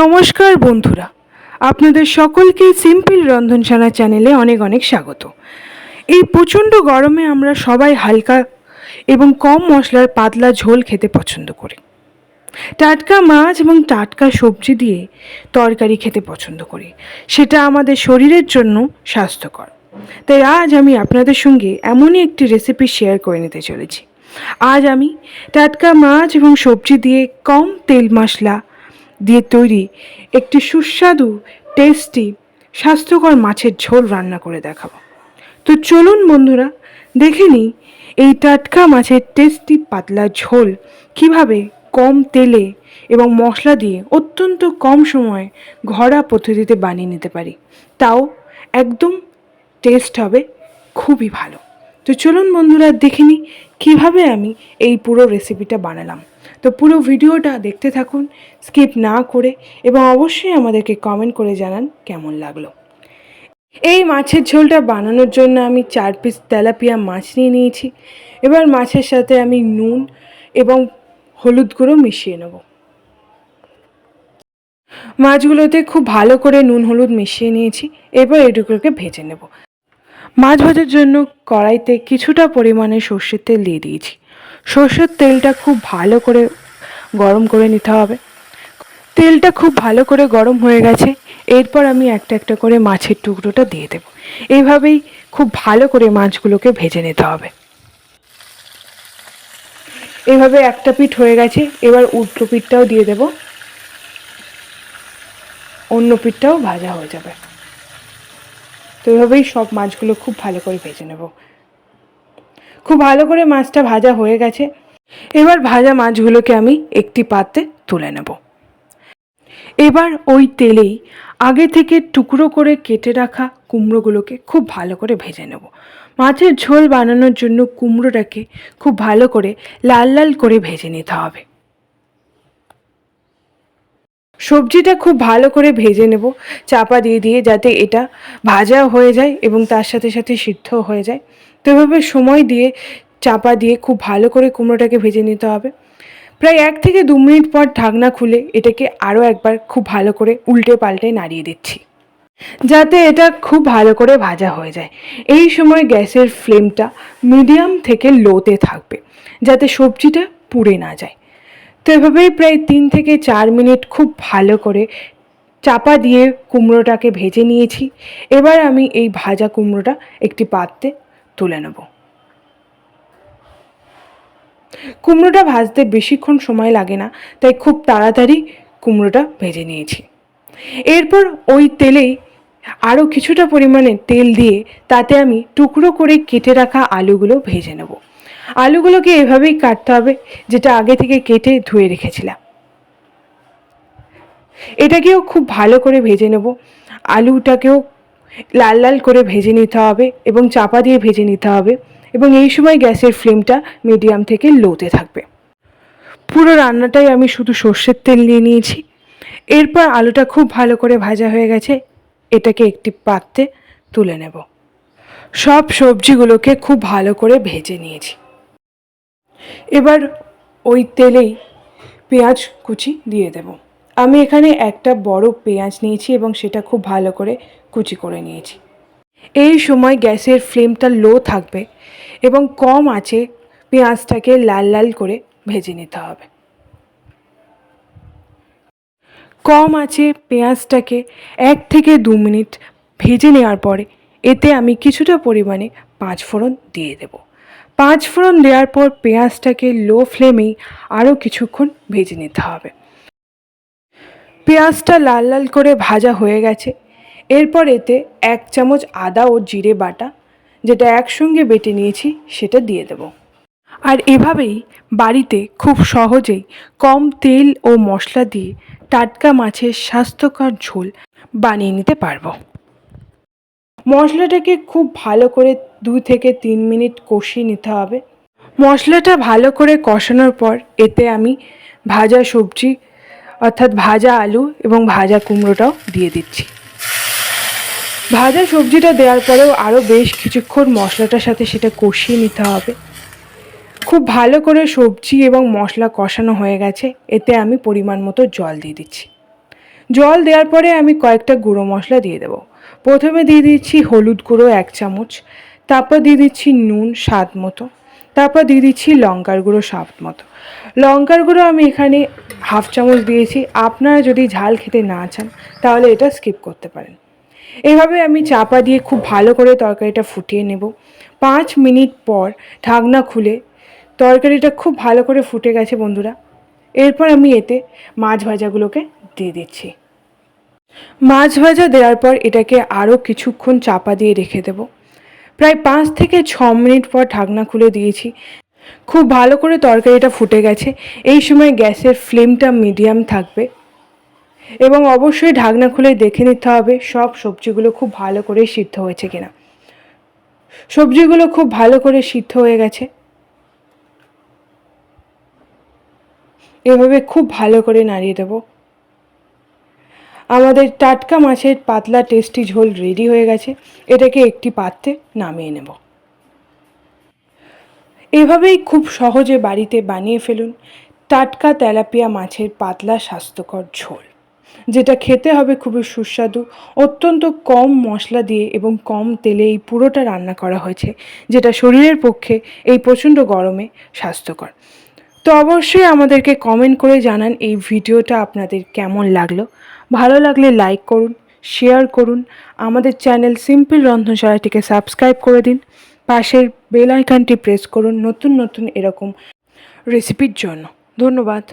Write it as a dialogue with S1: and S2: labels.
S1: নমস্কার বন্ধুরা, আপনাদের সকলকে সিম্পল রন্ধনশালা চ্যানেলে অনেক অনেক স্বাগত। এই প্রচণ্ড গরমে আমরা সবাই হালকা এবং কম মশলার পাতলা ঝোল খেতে পছন্দ করি। টাটকা মাছ এবং টাটকা সবজি দিয়ে তরকারি খেতে পছন্দ করি। সেটা আমাদের শরীরের জন্য স্বাস্থ্যকর। তাই আজ আমি আপনাদের সঙ্গে এমনই একটি রেসিপি শেয়ার করে নিতে চলেছি। আজ আমি টাটকা মাছ এবং সবজি দিয়ে কম তেল মশলা দিয়ে তৈরি একটি সুস্বাদু টেস্টি স্বাস্থ্যকর মাছের ঝোল রান্না করে দেখাবো। তো চলুন বন্ধুরা, দেখে নিই এই টাটকা মাছের টেস্টি পাতলা ঝোল কীভাবে কম তেলে এবং মশলা দিয়ে অত্যন্ত কম সময়ে ঘরোয়া পদ্ধতিতে বানিয়ে নিতে পারি। তাও একদম টেস্ট হবে খুবই ভালো। তো চলুন বন্ধুরা, দেখে নিই কীভাবে আমি এই পুরো রেসিপিটা বানালাম। তো পুরো ভিডিওটা দেখতে থাকুন, স্কিপ না করে, এবং অবশ্যই আমাদেরকে কমেন্ট করে জানান কেমন লাগল। এই মাছের ঝোলটা বানানোর জন্য আমি চার পিস তেলাপিয়া মাছ নিয়ে নিয়েছি। এবার মাছের সাথে আমি নুন এবং হলুদ গুঁড়ো মিশিয়ে নেব। মাছগুলোতে খুব ভালো করে নুন হলুদ মিশিয়ে নিয়েছি, এবার এটুকুকে ভেজে নেব। মাছ ভাজার জন্য কড়াইতে কিছুটা পরিমাণে সর্ষের তেল দিয়ে দিয়েছি। সর্ষের তেলটা খুব ভালো করে গরম করে নিতে হবে। তেলটা খুব ভালো করে গরম হয়ে গেছে। এরপর আমি একটা একটা করে মাছের টুকরোটা দিয়ে দেবো। এইভাবেই খুব ভালো করে মাছগুলোকে ভেজে নিতে হবে। এভাবে একটা পিঠ হয়ে গেছে। এবার উল্টো পিঠটাও দিয়ে দেব। অন্য পিঠটাও ভাজা হয়ে যাবে। তো এভাবেই সব মাছগুলো খুব ভালো করে ভেজে নেব। খুব ভালো করে মাছটা ভাজা হয়ে গেছে। এবার ভাজা মাছগুলোকে আমি একটি পাত্রে তুলে নেব। এবার ওই তেলেই আগে থেকে টুকরো করে কেটে রাখা কুমড়োগুলোকে খুব ভালো করে ভেজে নেব। মাছের ঝোল বানানোর জন্য কুমড়োটাকে খুব ভালো করে লাল লাল করে ভেজে নিতে হবে। সবজিটা খুব ভালো করে ভেজে নেব, চাপা দিয়ে দিয়ে যাতে এটা ভাজা হয়ে যায় এবং তার সাথে সাথে সিদ্ধ হয়ে যায়। তো এভাবে সময় দিয়ে চাপা দিয়ে খুব ভালো করে কুমড়োটাকে ভেজে নিতে হবে। প্রায় এক থেকে দু মিনিট পর ঢাকনা খুলে এটাকে আরও একবার খুব ভালো করে উল্টে পাল্টে নাড়িয়ে দিচ্ছি। যাতে এটা খুব ভালো করে ভাজা হয়ে যায়। এই সময় গ্যাসের ফ্লেমটা মিডিয়াম থেকে লোতে থাকবে, যাতে সবজিটা পুড়ে না যায়। তো এভাবেই প্রায় তিন থেকে চার মিনিট খুব ভালো করে চাপা দিয়ে কুমড়োটাকে ভেজে নিয়েছি। এবার আমি এই ভাজা কুমড়োটা একটি পাত্রে তুলে নেব। কুমড়োটা ভাজতে বেশিক্ষণ সময় লাগে না, তাই খুব তাড়াতাড়ি কুমড়োটা ভেজে নিয়েছি। এরপর ওই তেলেই আরও কিছুটা পরিমাণে তেল দিয়ে তাতে আমি টুকরো করে কেটে রাখা আলুগুলো ভেজে নেব। আলুগুলোকে এভাবেই কাটতে হবে, যেটা আগে থেকে কেটে ধুয়ে রেখেছিলাম। এটাকেও খুব ভালো করে ভেজে নেব। আলুটাকেও লাল লাল করে ভেজে নিতে হবে এবং চাপা দিয়ে ভেজে নিতে হবে এবং এই সময় গ্যাসের ফ্লেমটা মিডিয়াম থেকে লোতে থাকবে। পুরো রান্নাটাই আমি শুধু সর্ষের তেল নিয়ে নিয়েছি। এরপর আলুটা খুব ভালো করে ভাজা হয়ে গেছে। এটাকে একটি পাত্রে তুলে নেব। সব সবজিগুলোকে খুব ভালো করে ভেজে নিয়েছি। এবার ওই তেলেই পেঁয়াজ কুচি দিয়ে দেব। আমি এখানে একটা বড় পেঁয়াজ নিয়েছি এবং সেটা খুব ভালো করে কুচি করে নিয়েছি। এই সময় গ্যাসের ফ্লেমটা লো থাকবে এবং কম আছে পেঁয়াজটাকে লাল লাল করে ভেজে নিতে হবে। কম আছে পেঁয়াজটাকে এক থেকে দু মিনিট ভেজে নেওয়ার পরে এতে আমি কিছুটা পরিমাণে পাঁচ ফোড়ন দিয়ে দেব। পাঁচ ফোড়ন দেওয়ার পর পেঁয়াজটাকে লো ফ্লেমেই আরও কিছুক্ষণ ভেজে নিতে হবে। পেঁয়াজটা লাল লাল করে ভাজা হয়ে গেছে। এরপর এতে এক চামচ আদা ও জিরে বাটা, যেটা একসঙ্গে বেটে নিয়েছি, সেটা দিয়ে দেব। আর এভাবেই বাড়িতে খুব সহজেই কম তেল ও মশলা দিয়ে টাটকা মাছের স্বাস্থ্যকর ঝোল বানিয়ে নিতে পারব। মশলাটাকে খুব ভালো করে দু থেকে তিন মিনিট কষিয়ে নিতে হবে। মশলাটা ভালো করে কষানোর পর এতে আমি ভাজা সবজি, অর্থাৎ ভাজা আলু এবং ভাজা কুমড়োটাও দিয়ে দিচ্ছি। ভাজা সবজিটা দেওয়ার পরেও আরও বেশ কিছুক্ষণ মশলাটার সাথে সেটা কষিয়ে নিতে হবে। খুব ভালো করে সবজি এবং মশলা কষানো হয়ে গেছে, এতে আমি পরিমাণ মতো জল দিয়ে দিচ্ছি। জল দেওয়ার পরে আমি কয়েকটা গুঁড়ো মশলা দিয়ে দেবো। প্রথমে দিয়ে দিচ্ছি হলুদ গুঁড়ো এক চামচ তারপর দিয়ে দিচ্ছি নুন স্বাদ মতো। তারপর দিয়ে দিচ্ছি লঙ্কার গুঁড়ো স্বাদ মতো। লঙ্কার গুঁড়ো আমি এখানে হাফ চামচ দিয়েছি। আপনারা যদি ঝাল খেতে না চান, তাহলে এটা স্কিপ করতে পারেন। এভাবে আমি চাপা দিয়ে খুব ভালো করে তরকারিটা ফুটিয়ে নেব। পাঁচ মিনিট পর ঢাকনা খুলে তরকারিটা খুব ভালো করে ফুটে গেছে বন্ধুরা। এরপর আমি এতে মাছ ভাজাগুলোকে দিয়ে দিচ্ছি। মাছ ভাজা দেওয়ার পর এটাকে আরও কিছুক্ষণ চাপা দিয়ে রেখে দেব। প্রায় পাঁচ থেকে ছ মিনিট পর ঢাকনা খুলে দিয়েছি। খুব ভালো করে তরকারিটা ফুটে গেছে। এই সময় গ্যাসের ফ্লেমটা মিডিয়াম থাকবে। এবং অবশ্যই ঢাকনা খুলে দেখে নিতে হবে সব সবজিগুলো খুব ভালো করে সিদ্ধ হয়েছে কিনা। সবজিগুলো খুব ভালো করে সিদ্ধ হয়ে গেছে। এভাবে খুব ভালো করে নাড়িয়ে দেবো। আমাদের টাটকা মাছের পাতলা টেস্টি ঝোল রেডি হয়ে গেছে। এটাকে একটি পাত্রে নামিয়ে নেব। এভাবেই খুব সহজে বাড়িতে বানিয়ে ফেলুন টাটকা তেলাপিয়া মাছের পাতলা স্বাস্থ্যকর ঝোল, যেটা খেতে হবে খুবই সুস্বাদু, অত্যন্ত কম মশলা দিয়ে এবং কম তেলে এই পুরোটা রান্না করা হয়েছে, যেটা শরীরের পক্ষে এই প্রচণ্ড গরমে স্বাস্থ্যকর। তো অবশ্যই আমাদেরকে কমেন্ট করে জানান এই ভিডিওটা আপনাদের কেমন লাগল। ভালো লাগলে লাইক করুন শেয়ার করুন, আমাদের চ্যানেল সিম্পল রন্ধনশালাটিকে সাবস্ক্রাইব করে দিন, পাশের বেল আইকনটি প্রেস করুন নতুন নতুন এরকম রেসিপির জন্য। ধন্যবাদ।